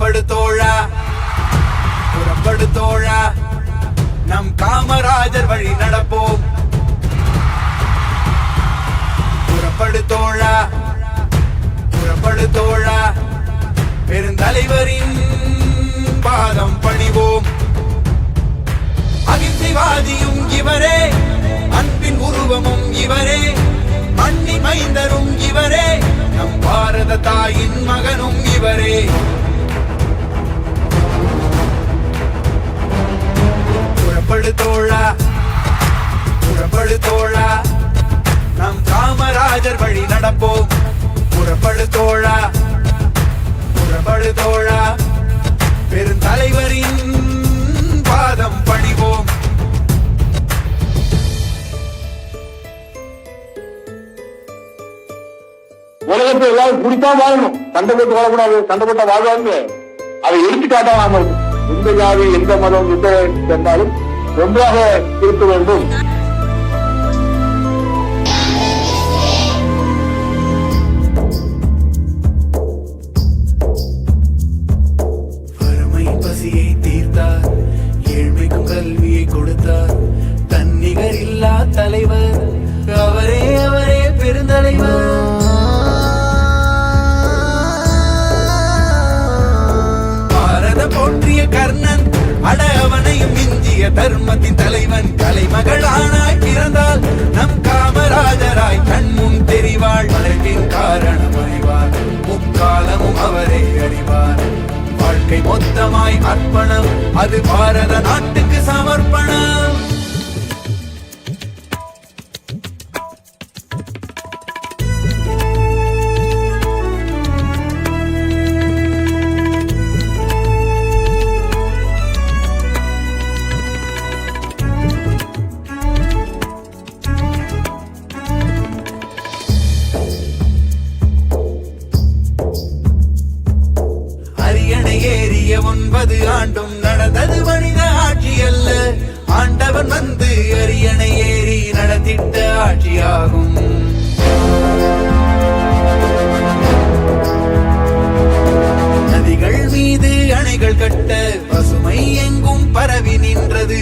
புறப்படுத்தோழா. புறப்படுத்தோழா. நம் காமராஜர் வழி நடப்போம். புறப்படுத்தோழா. புறப்படுத்தோழா. பெருந்தலைவரின் பாதம் பணிவோம். அகிம்சைவாதியும் இவரே. அன்பின் உருவமும் இவரே. மண்ணி மைந்தரும் இவரே. நம் பாரத தாயின் மகனும் இவரே புறப்படு தோழா புறப்படு தோழா. நம் காமராஜர் வழி நடப்போம். புறப்படு தோழா புறப்படு தோழா. பெருந்தலைவரின் பாதம் பணிவோம் உலகத்தை எல்லாரும் குடித்தான் வாழணும். சண்டை போட்டு வாழக்கூடாது. சண்டை போட்டா வாழ்வாங்க. அதை எடுத்துக்காட்டா நாம. எந்த ஜாதி எந்த மதம் எந்த சென்றாலும் ஒன்றாக இருக்க வேண்டும். தீர்த்தார். ஏழ்மைக்கும் கல்வியை கொடுத்தார். தன்னிகர் இல்லா தலைவர் அவரே வாழ்க்கை மொத்தமாய் அர்ப்பணம். அது பாரத நாட்டுக்கு சமர்ப்பணம். அரியணை ஏறிய ஒன்பது ஆண்டும் நடந்தது மனித ஆட்சி அல்ல. ஆண்டவன் வந்து அரியணை ஏறி நடத்திட்ட ஆட்சியாகும். நதிகள் மீது அணைகள் கட்ட பசுமை எங்கும் பரவி நின்றது.